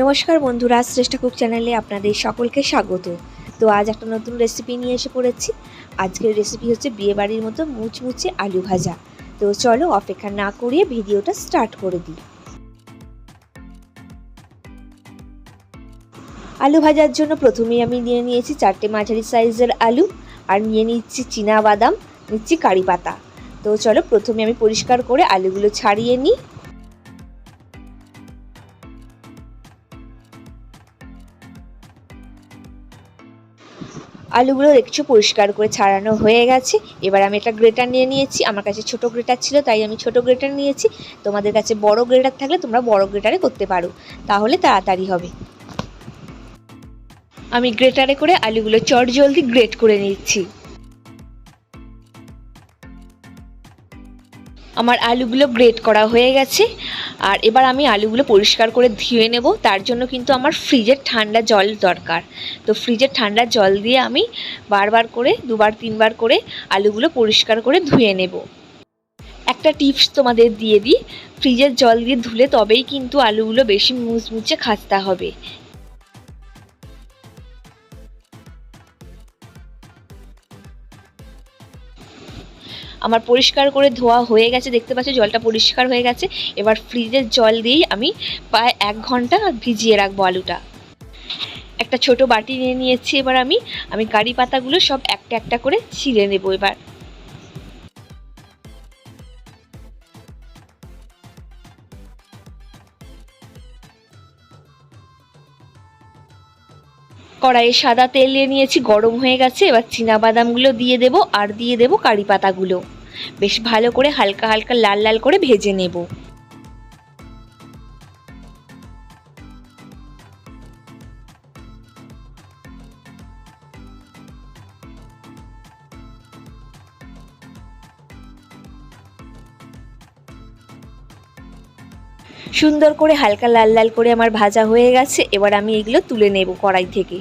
নমস্কার বন্ধুরা, শ্রেষ্ঠ কুক চ্যানেলে আপনাদের সকলকে স্বাগত। তো আজ একটা নতুন রেসিপি নিয়ে এসে পড়েছি। আজকের রেসিপি হচ্ছে বিয়েবাড়ির মতো মুচমুচে আলু ভাজা। তো চলো অপেক্ষা না করিয়ে ভিডিওটা স্টার্ট করে দিই। আলু ভাজার জন্য প্রথমেই আমি নিয়ে নিয়েছি চারটে মাঝারি সাইজের আলু আর নিয়ে নিচ্ছি চীনা বাদাম, নিচ্ছি কারি পাতা। তো চলো প্রথমে আমি পরিষ্কার করে আলুগুলো ছাড়িয়ে নিই। আলুগুলো একটু পরিষ্কার করে ছাড়ানো হয়ে গেছে। এবার আমি একটা গ্রেটার নিয়ে নিয়েছি। আমার কাছে ছোট গ্রেটার ছিল, তাই আমি ছোট গ্রেটার নিয়েছি। তোমাদের কাছে বড় গ্রেটার থাকলে তোমরা বড় গ্রেটারে করতে পারো। তাহলে তাড়াতাড়ি হবে। আমি গ্রেটারে করে আলুগুলো চট জলদি গ্রেট করে নিচ্ছি। আমার আলুগুলো গ্রেট করা হয়ে গেছে। আর এবার আমি আলুগুলো পরিষ্কার করে ধুয়ে নেব। তার জন্য কিন্তু আমার ফ্রিজের ঠান্ডা জল দরকার। তো ফ্রিজের ঠান্ডা জল দিয়ে আমি বারবার করে, দুবার, তিনবার করে আলুগুলো পরিষ্কার করে ধুয়ে নেব। একটা টিপস তোমাদের দিয়ে দিই। ফ্রিজের জল দিয়ে ধুলে তবেই কিন্তু আলুগুলো বেশি মুচমুচে খাস্তা হবে। আমার পরিষ্কার করে ধোয়া হয়ে গেছে, দেখতে পাচ্ছি জলটা পরিষ্কার হয়ে গেছে। এবার ফ্রিজের জল দিয়েই আমি প্রায় এক ঘণ্টা ভিজিয়ে রাখব আলুটা। একটা ছোট বাটি নিয়ে নিয়েছি, এবার আমি আমি কারি পাতাগুলো সব একটা একটা করে ছিঁড়ে নেব এবার। কড়াইয়ে সাদা তেল নিয়ে নিয়েছি, গরম হয়ে গেছে। এবার বাদামগুলো দিয়ে দেবো, আর দিয়ে দেবো কারি পাতাগুলো। বেশ ভালো করে হালকা হালকা লাল লাল করে ভেজে নেব। সুন্দর করে হালকা লাল লাল করে আমার ভাজা হয়ে গেছে। এবার আমি এগুলো তুলে নেব কড়াই থেকে।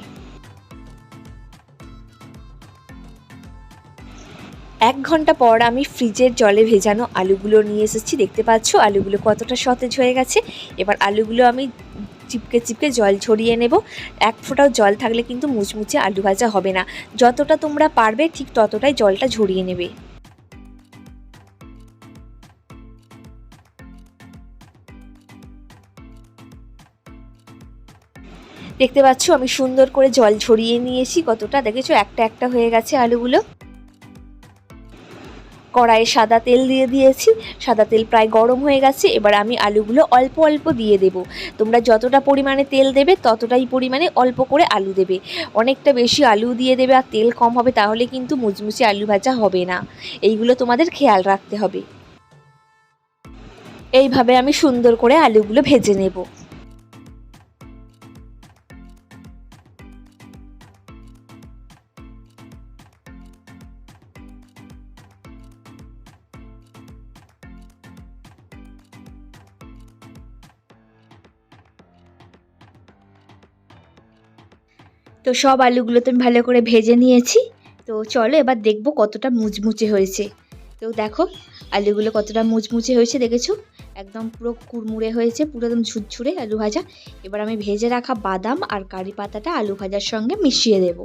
এক ঘণ্টা পর আমি ফ্রিজের জলে ভেজানো আলুগুলো নিয়ে এসেছি। দেখতে পাচ্ছ? আলুগুলো কতটা সতেজ হয়ে গেছে। এবার আলুগুলো আমি চিপকে চিপকে জল ছড়িয়ে নেব। এক ফোঁটাও জল থাকলে কিন্তু মুচমুচে আলু ভাজা হবে না। যতটা তোমরা পারবে, ঠিক ততটাই জলটা ঝরিয়ে নেবে। দেখতে পাচ্ছ? আমি সুন্দর করে জল ছড়িয়ে নিয়েছি। কতটা? দেখেছ? একটা একটা হয়ে গেছে আলুগুলো। কড়াইয়ে সাদা তেল দিয়ে দিয়েছি। সাদা তেল প্রায় গরম হয়ে গেছে। এবার আমি আলুগুলো অল্প অল্প দিয়ে দেব। তোমরা যতটা পরিমাণে তেল দেবে, ততটাই পরিমাণে অল্প করে আলু দেবে। অনেকটা বেশি আলু দিয়ে দেবে আর তেল কম হবে, তাহলে কিন্তু মুচমুচে আলু ভাজা হবে না। এইগুলো তোমাদের খেয়াল রাখতে হবে। এইভাবে আমি সুন্দর করে আলুগুলো ভেজে নেব। তো সব আলুগুলো তো আমি ভালো করে ভেজে নিয়েছি। তো চলো এবার দেখব কতটা মুচমুচে হয়েছে। তো দেখো, আলুগুলো কতটা মুচমুচে হয়েছে দেখেছ? একদম পুরো কুড়মুড়ে হয়েছে, পুরো একদম ঝুরঝুরে আলু ভাজা। এবার আমি ভেজে রাখা বাদাম আর কারি পাতাটা আলু ভাজার সঙ্গে মিশিয়ে দেবো।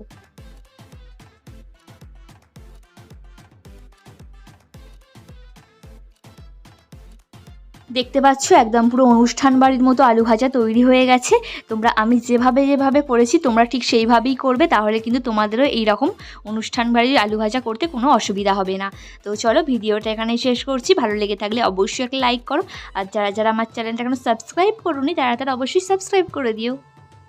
দেখতে পাচ্ছ, একদম পুরো অনুষ্ঠান বাড়ির মতো আলু ভাজা তৈরি হয়ে গেছে। তোমরা, আমি যেভাবে যেভাবে করেছি, তোমরা ঠিক সেইভাবেই করবে, তাহলে কিন্তু তোমাদেরও এইরকম অনুষ্ঠান বাড়ির আলু ভাজা করতে কোনো অসুবিধা হবে না। তো চলো, ভিডিওটা এখানে শেষ করছি। ভালো লেগে থাকলে অবশ্যই একটা লাইক করো। আর যারা যারা আমার চ্যানেলটা এখন সাবস্ক্রাইব করুনি, তারা তারা অবশ্যই সাবস্ক্রাইব করে দিও।